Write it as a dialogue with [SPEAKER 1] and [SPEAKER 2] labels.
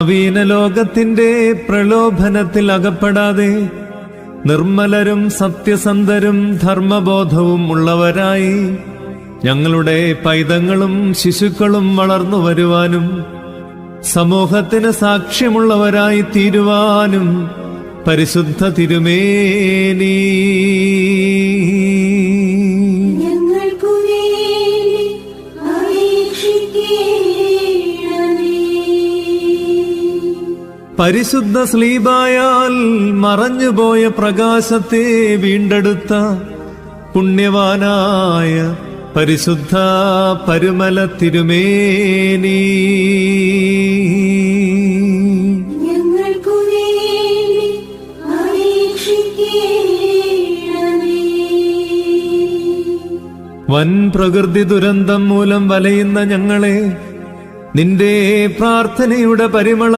[SPEAKER 1] നവീന ലോകത്തിന്റെ പ്രലോഭനത്തിൽ അകപ്പെടാതെ നിർമ്മലരും സത്യസന്ധരും ധർമ്മബോധവും ഉള്ളവരായി ഞങ്ങളുടെ പൈതങ്ങളും ശിശുക്കളും വളർന്നു വരുവാനും സമൂഹത്തിന് സാക്ഷ്യമുള്ളവരായി തീരുവാനും പരിശുദ്ധ തിരുമേനി.
[SPEAKER 2] ഞങ്ങൾക്കു വേണ്ടി
[SPEAKER 1] പരിശുദ്ധ സ്ലീബായാൽ മറഞ്ഞുപോയ പ്രകാശത്തെ വീണ്ടെടുത്ത പുണ്യവാനായ പരിശുദ്ധ പരുമല തിരുമേനി. വൻ പ്രകൃതി ദുരന്തം മൂലം വലയുന്ന ഞങ്ങളെ നിന്റെ പ്രാർത്ഥനയുടെ പരിമള